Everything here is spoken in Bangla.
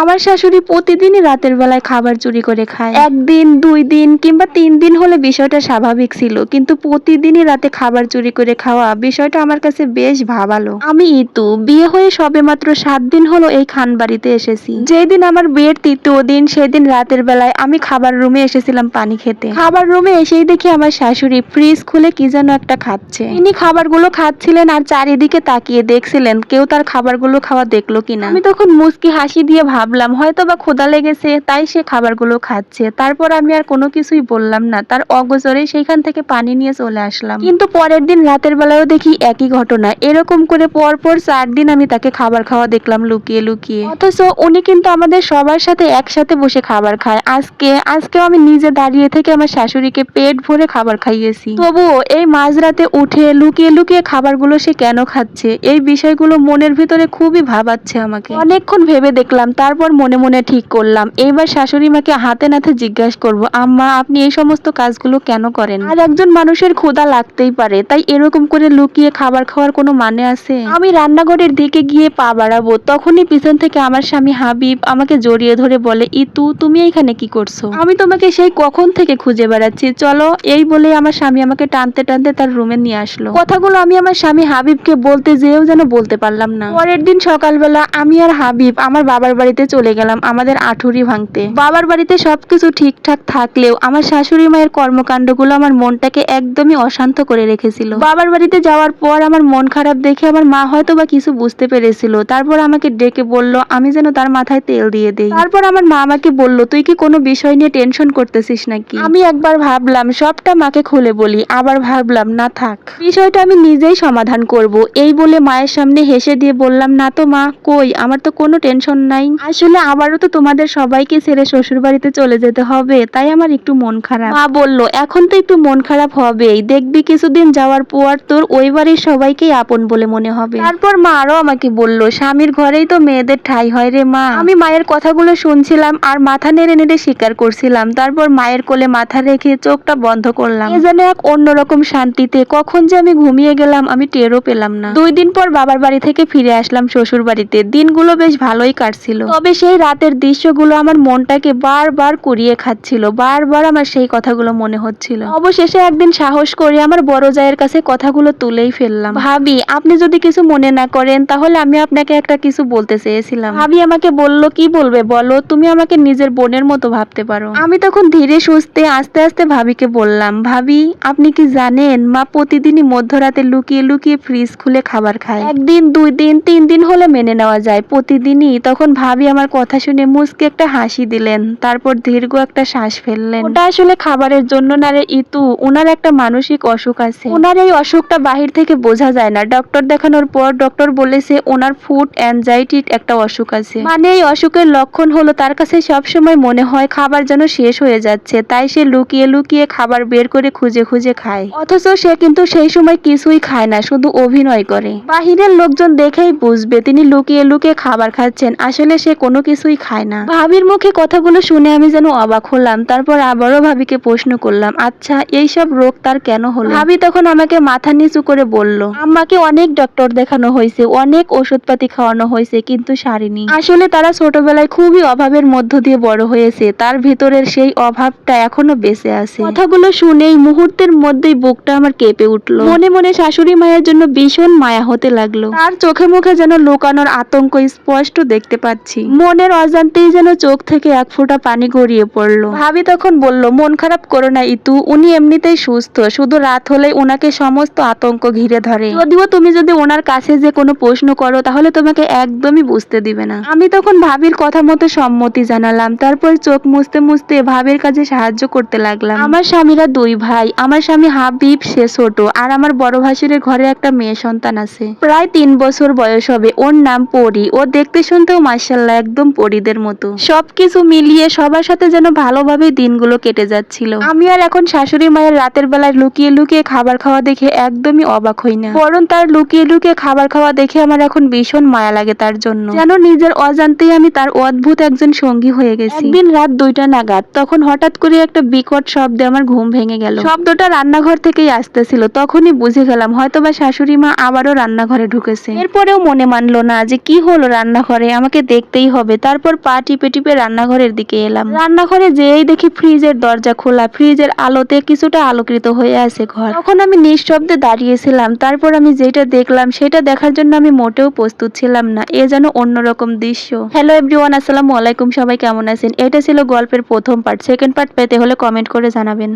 আমার শাশুড়ি প্রতিদিনই রাতের বেলায় খাবার চুরি করে খায়। একদিন, দুই দিন কিংবা তিন দিন হলে বিষয়টা স্বাভাবিক ছিল। কিন্তু প্রতিদিনই রাতে খাবার চুরি করে খাওয়া বিষয়টা আমার কাছে বেশ ভাবালো। আমি ইতু, বিয়ে হয়ে সবে মাত্র সাত দিন হলো এই খান বাড়িতে এসেছি। যেদিন আমার বিয়ের তৃতীয় দিন, সেদিন রাতের বেলায় আমি খাবার রুমে এসেছিলাম পানি খেতে। খাবার রুমে এসেই দেখি আমার শাশুড়ি ফ্রিজ খুলে কি যেন একটা খাচ্ছে। তিনি খাবারগুলো খাচ্ছিলেন আর চারিদিকে তাকিয়ে দেখছিলেন কেউ তার খাবারগুলো খাওয়া দেখল কিনা। আমি তখন মুচকি হাসি দিয়ে ভাবলাম হয়তো বা ক্ষুধা লেগেছে, তাই সে খাবারগুলো খাচ্ছে। তারপর আমি আর কোনো কিছুই বললাম না। তার অগোচরে সেইখান থেকে পানি নিয়ে চলে আসলাম। কিন্তু পরের দিন রাতের বেলায়ও দেখি একই ঘটনা। এরকম করে পর পর চার দিন আমি তাকে খাবার খাওয়া দেখলাম লুকিয়ে লুকিয়ে। অথচ উনি কিন্তু আমাদের সবার সাথে একসাথে বসে খাবার খায়। আজকে, আজকেও আমি নিজে দাঁড়িয়ে থেকে আমার শাশুড়িকে পেট ভরে খাবার খাইয়েছি। তবুও এই মাঝরাতে উঠে লুকিয়ে লুকিয়ে খাবারগুলো সে কেন খাচ্ছে? এই বিষয়গুলো মনের ভিতরে খুবই ভাবাচ্ছে আমাকে। অনেকক্ষণ ভেবে দেখলাম তারপর মনে মনে ঠিক করলাম। এইবার শাশুড়ি মাকে হাতে নাতে জিজ্ঞাসা করব, আম্মা, আপনি এই সমস্ত কাজগুলো কেন করেন? আর একজন মানুষের ক্ষুধা লাগতেই পারে, তাই এরকম করে লুকিয়ে খাবার খাওয়ার কোনো মানে আছে? আমি রান্নাঘরের দিকে গিয়ে পা বাড়াবো, তখনই পিছন থেকে আমার স্বামী হাবিব আমাকে জড়িয়ে ধরে বলে, ইতু, তুমি এইখানে কি করছ? আমি তোমাকে সেই কখন থেকে খুঁজে বেড়াচ্ছি? চলো, এই বলে আমার স্বামী আমাকে টানতে টানতে তার রুমে নিয়ে আসলো। কথাগুলো আমি আমার স্বামী হাবিবকে বলতে যেও যেন বলতে পারলাম না। পরের দিন সকালবেলা আমি আর হাবিব আমার বাবার বাড়িতে চলে গেলাম আমাদের আঠুরি ভাঙতে। বাবার বাড়িতে সবকিছু ঠিকঠাক থাকলেও আমার শাশুড়ি মায়ের কর্মকাণ্ডগুলো আমার মনটাকে একদমই অশান্ত করে রেখেছিল। বাবার বাড়িতে যাওয়ার পর আমার মন খারাপ দেখে আমার মা হয়তো বা কিছু বুঝতে পেরেছিল। তারপর আমাকে ডেকে বলল, আমি যেন তার মাথায় তেল দিয়ে দেই। তারপর আমার মা আমাকে বলল, তুই কি কোনো বিষয় নিয়ে টেনশন করতেছিস নাকি? আমি একবার ভাবলাম, সবটা মাকে খুলে বলি, আবার ভাবলাম, না থাক। বিষয়টা আমি নিজেই সমাধান করব। এই বলে মায়ের সামনে হেসে দিয়ে বললাম, না তো মা, কই? আমার তো কোনো টেনশন নাই। আসলে আবারও তো তোমাদের সবাইকে ছেড়ে শ্বশুর বাড়িতে চলে যেতে হবে তাই আমার একটু মন খারাপ। মা বলল এখন তো একটু মন খারাপ হবেই। দেখবি কিছুদিন যাওয়ার পর তোর ওই বাড়ির সবাইকেই আপন বলে মনে হবে। তারপর মা আরও আমাকে বলল স্বামীর ঘরেই তো মেয়েদের ঠাই হয় রে মা। আমি মায়ের কথাগুলো শুনছিলাম আর মাথা নেড়ে নেড়ে স্বীকার করছিলাম। তারপর মায়ের কোলে মাথা রেখে চোখটা বন্ধ করলাম। এ যেন এক অন্যরকম শান্তিতে কখন যে আমি ঘুমিয়ে গেলাম আমি টেরও পেলাম না। দুই দিন পর বাবার বাড়ি থেকে ফিরে আসলাম শ্বশুর বাড়িতে দিনগুলো বেশ ভালোই কাটছিল। তবে সেই রাতের দৃশ্যগুলো আমার মনটাকে বারবার কুড়িয়ে খাচ্ছিল, বারবার আমার সেই কথাগুলো মনে হচ্ছিল। অবশেষে একদিন সাহস করে আমার বড় জায়ের কাছে কথাগুলো তুলেই ফেললাম। ভাবি, আপনি যদি কিছু মনে না করেন, তাহলে আমি আপনাকে একটা কিছু বলতে চেয়েছিলাম। ভাবি আমাকে বলল, কি বলবে বলো? তুমি আমাকে নিজের বোনের মতো ভাবতে পারো। আমি তখন ধীরে সুস্থে, আস্তে আস্তে ভাবিকে বললাম, ভাবি, আপনি কি জানেন, মা প্রতিদিনই মধ্যরাতে লুকিয়ে লুকিয়ে ফ্রিজ খুলে খাবার খায়। একদিন, দুই দিন, তিন দিন হলে মেনে নেওয়া যায়। প্রতিদিনই। তখন ভাবি আমার কথা শুনে মুসকে একটা হাসি দিলেন। তারপর দীর্ঘ একটা শ্বাস ফেললেন। ওটা আসলে খাবারের জন্য না রে ইতু? ওনার একটা মানসিক অসুখ আছে। ওনার এই অসুখটা বাহির থেকে বোঝা যায় না। ডক্টর দেখানোর পর ডক্টর বলেছে ওনার ফুড অ্যাংজাইটির একটা অসুখ আছে। মানে এই অসুখের লক্ষণ হলো তার কাছে সবসময় মনে হয় খাবার যেন শেষ হয়ে যাচ্ছে, তাই সে লুকিয়ে লুকিয়ে খাবার বের করে খুঁজে খুঁজে খায়। অথচ সে কিন্তু সেই সময় কিছুই খায় না, শুধু অভিনয় করে। বাহিরের লোকজন দেখেই বুঝবে, তিনি লুকিয়ে লুকিয়ে খাবার খাচ্ছেন। আসলে সে কোনো কিছুই খায় না। ভাবির মুখে কথাগুলো শুনে আমি যেন অবাক হলাম তারপর আবারও ভাবিকে প্রশ্ন করলাম আচ্ছা এইসব রোগ তার কেন হলো? ভাবি তখন আমাকে মাথা নিচু করে বলল আমাকে অনেক ডক্টর দেখানো হয়েছে অনেক ওষুধপাতি খাওয়ানো হয়েছে কিন্তু সারিনি। আসলে তারা ছোটবেলায় খুবই অভাবের মধ্য দিয়ে বড় হয়েছে তার ভিতরের সেই অভাবটা এখনও বেঁচে আছে। কথাগুলো শুনেই মুহূর্তের মধ্যেই বুকটা আমার কেঁপে উঠল। মনে মনে শাশুড়ি মায়ের জন্য ভীষণ মায়া হতে লাগল। তার চোখে মুখে যেন লুকানোর আতঙ্ক স্পষ্ট দেখতে পাচ্ছি। মনের অজান্তেই যেন চোখ থেকে এক ফোঁটা পানি গড়িয়ে পড়ল। ভাবি তখন বলল মন খারাপ করো না ইতু উনি এমনিতেই সুস্থ শুধু রাত হলে ওনাকে সমস্ত আতঙ্ক ঘিরে ধরে। যদিও তুমি যদি ওনার কাছে যে কোনো প্রশ্ন করো তাহলে তোমাকে একদমই বুঝতে দিবে না। আমি তখন ভাবির কথা মতো সম্মতি জানালাম তারপর চোখ মুছতে মুছতে ভাবির কাজে সাহায্য করতে লাগলাম। আমার স্বামীরা দুই ভাই আমার স্বামী হাবিব সে ছোট আর আমার বড় ভাসুরের ঘরে একটা মেয়ে সন্তান আছে। প্রায় তিন বছর বয়স হবে ওর নাম পরি ও দেখতে শুনতেও মার্শাল্লাহ একদম পরিদের মতো। সবকিছু মিলিয়ে সবার সাথে যেন ভালোভাবে দিনগুলো কেটে যাচ্ছিল। আমি আর এখন শাশুড়ি মায়ের রাতের বেলায় লুকিয়ে লুকিয়ে খাবার খাওয়া দেখে একদমই অবাক হই না। বরং তার লুকিয়ে লুকিয়ে খাবার খাওয়া দেখে আমার এখন ভীষণ মায়া লাগে তার জন্য। যেন নিজের অজান্তেই আমি তার অদ্ভুত একজন সঙ্গী হয়ে গেছি। একদিন রাত দুইটা নাগাদ তখন হঠাৎ করে একটা বিকট শব্দে আমার ঘুম ভেঙে গেল। শব্দটা রান্নাঘর থেকেই আসতেছিল, তখনই বুঝে গেলাম হয়তো বা শাশুড়ি মা আবারও রান্নাঘরে ঢুকেছে। এরপরেও মনে মানলো না যে কি হলো রান্নাঘরে, আমাকে দেখতেই খেতেই হবে। তারপর পা টিপে টিপে রান্নাঘরের দিকে এলাম। রান্নাঘরে যেই দেখি ফ্রিজের দরজা খোলা। ফ্রিজের আলোতে কিছুটা আলোকৃত হয়ে আছে ঘর। তখন আমি নিঃশব্দে দাঁড়িয়েছিলাম। তারপর আমি যেটা দেখলাম, সেটা দেখার জন্য আমি মোটেও প্রস্তুত ছিলাম না। এ যেন অন্যরকম দৃশ্য। হ্যালো এভরিওয়ান আসসালামু আলাইকুম। সবাই কেমন আছেন? এটা ছিল গল্পের প্রথম পার্ট সেকেন্ড পার্ট পেতে হলে কমেন্ট করে জানাবেন।